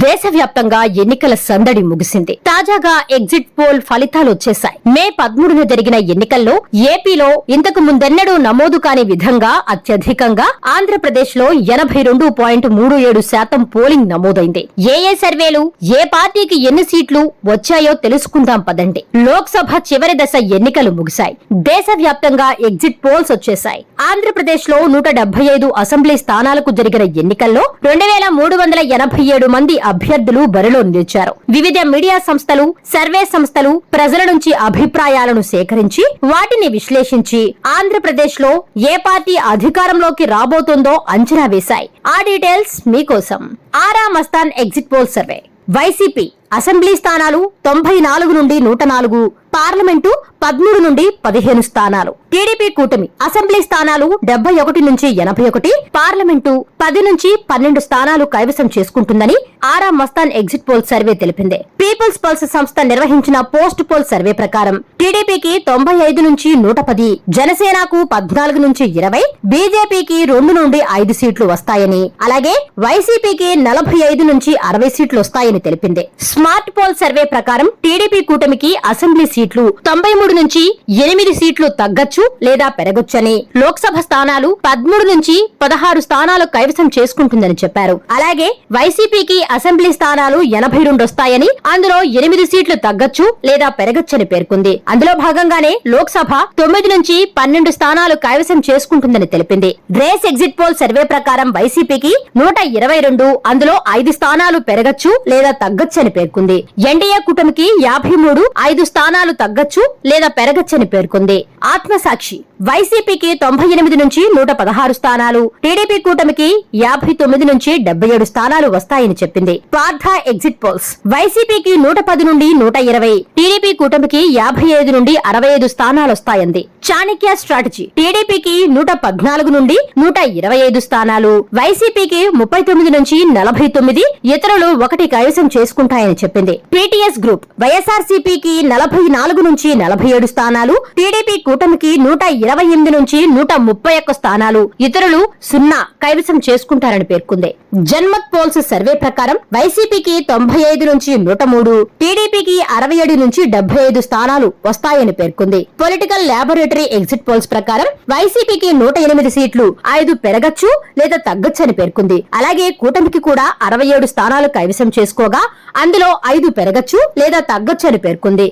దేశవ్యాప్తంగా ఎన్నికల సందడి ముగిసింది. తాజాగా ఎగ్జిట్ పోల్ ఫలితాలు వచ్చేశాయి. మే పదమూడున జరిగిన ఎన్నికల్లో ఏపీలో ఇంతకు ముందెన్నడూ నమోదు కాని విధంగా అత్యధికంగా ఆంధ్రప్రదేశ్లో ఎనభై రెండు పాయింట్ మూడు ఏడు శాతం పోలింగ్ నమోదైంది. ఏ ఏ సర్వేలు ఏ పార్టీకి ఎన్ని సీట్లు వచ్చాయో తెలుసుకుందాం పదండి. లోక్సభ చివరి దశ ఎన్నికలు ముగిశాయి. దేశవ్యాప్తంగా ఎగ్జిట్ పోల్స్ వచ్చేశాయి. ఆంధ్రప్రదేశ్లో నూట డెబ్బై ఐదు అసెంబ్లీ స్థానాలకు జరిగిన ఎన్నికల్లో రెండు వేల మూడు వందల ఎనభై ఏడు మంది అభ్యర్థులు బరిలో నిలిచారు. వివిధ మీడియా సంస్థలు సర్వే సంస్థలు ప్రజల నుంచి అభిప్రాయాలను సేకరించి వాటిని విశ్లేషించి ఆంధ్రప్రదేశ్లో ఏ పార్టీ అధికారంలోకి రాబోతుందో అంచనా వేశాయి. ఆ డీటెయిల్స్ మీకోసం. Aara Mastan exit poll survey. YCP assembly స్థానాలు తొంభై నాలుగు నుండి నూట నాలుగు. పార్లమెంటు పదమూడు నుండి పదిహేను స్థానాలు. టీడీపీ కూటమి అసెంబ్లీ స్థానాలు డెబ్బై ఒకటి నుంచి ఎనభై ఒకటి పార్లమెంటు పది నుంచి పన్నెండు స్థానాలు కైవసం చేసుకుంటుందని Aara Mastan exit poll survey తెలిపింది. పీపుల్స్ పల్స్ సంస్థ నిర్వహించిన పోస్ట్ పోల్ సర్వే ప్రకారం టీడీపీకి తొంభై ఐదు నుంచి నూట పది జనసేనకు పద్నాలుగు నుంచి ఇరవై బీజేపీకి రెండు నుండి ఐదు సీట్లు వస్తాయని అలాగే వైసీపీకి నలభై ఐదు నుంచి అరవై సీట్లు వస్తాయని తెలిపింది. స్మార్ట్ పోల్ సర్వే ప్రకారం టీడీపీ కూటమికి అసెంబ్లీ సీట్లు తొంభై మూడు నాలుగు నుంచి ఎనిమిది సీట్లు తగ్గచ్చు లేదా పెరగొచ్చని. లోక్సభ స్థానాలు పదమూడు నుంచి పదహారు స్థానాలు కైవసం చేసుకుంటుందని చెప్పారు. అలాగే వైసీపీకి అసెంబ్లీ స్థానాలు ఎనభై రెండు వస్తాయని అందులో ఎనిమిది సీట్లు తగ్గచ్చు లేదా పెరగొచ్చని పేర్కొంది. అందులో భాగంగానే లోక్సభ తొమ్మిది నుంచి పన్నెండు స్థానాలు కైవసం చేసుకుంటుందని తెలిపింది. రేస్ ఎగ్జిట్ పోల్ సర్వే ప్రకారం వైసీపీకి నూట ఇరవై రెండు అందులో ఐదు స్థానాలు పెరగచ్చు లేదా తగ్గచ్చని పేర్కొంది. ఎన్డీఏ కూటమికి యాభై మూడు ఐదు స్థానాలు తగ్గచ్చు లేదా లేదా పెరగచ్చని పేర్కొంది. ఆత్మసాక్షి. వైసీపీకి తొంభై ఎనిమిది నుంచి నూట పదహారు స్థానాలు. టీడీపీ కూటమికి యాభై తొమ్మిది నుంచి డెబ్బై ఏడు స్థానాలు వస్తాయని చెప్పింది. Partha exit polls. వైసీపీకి నూట పది నుండి నూట ఇరవై. టీడీపీ కూటమికి యాభై ఐదు నుండి అరవై ఐదు స్థానాలు వస్తాయంది. చాణక్య స్ట్రాటజీ. టీడీపీకి నూట పద్నాలుగు నుండి నూట ఇరవై ఐదు స్థానాలు. వైసీపీకి ముప్పై తొమ్మిది నుంచి నలభై తొమ్మిది. ఇతరులు ఒకటి కైవసం చేసుకుంటాయని చెప్పింది. PTS group. వైఎస్ఆర్సీపీకి నలభై నాలుగు నుంచి నలభై ఏడు స్థానాలు టీడీపీ కూటమికి నూట ఇరవై ఎనిమిది నుంచి నూట ముప్పై ఒక్క స్థానాలు. ఇతరులు సున్నా కైవసం చేసుకుంటారని పేర్కొంది. జన్మత్ పోల్స్ సర్వే ప్రకారం వైసీపీకి తొంభై ఐదు నుంచి నూట మూడు టీడీపీకి అరవై ఏడు నుంచి డెబ్బై ఐదు స్థానాలు వస్తాయని పేర్కొంది. పొలిటికల్ ల్యాబొరేటరీ ఎగ్జిట్ పోల్స్ ప్రకారం వైసీపీకి నూట ఎనిమిది సీట్లు ఐదు పెరగచ్చు లేదా తగ్గచ్చని పేర్కొంది. అలాగే కూటమికి కూడా అరవై ఏడు స్థానాలు కైవసం చేసుకోగా అందులో ఐదు పెరగచ్చు లేదా తగ్గొచ్చని పేర్కొంది.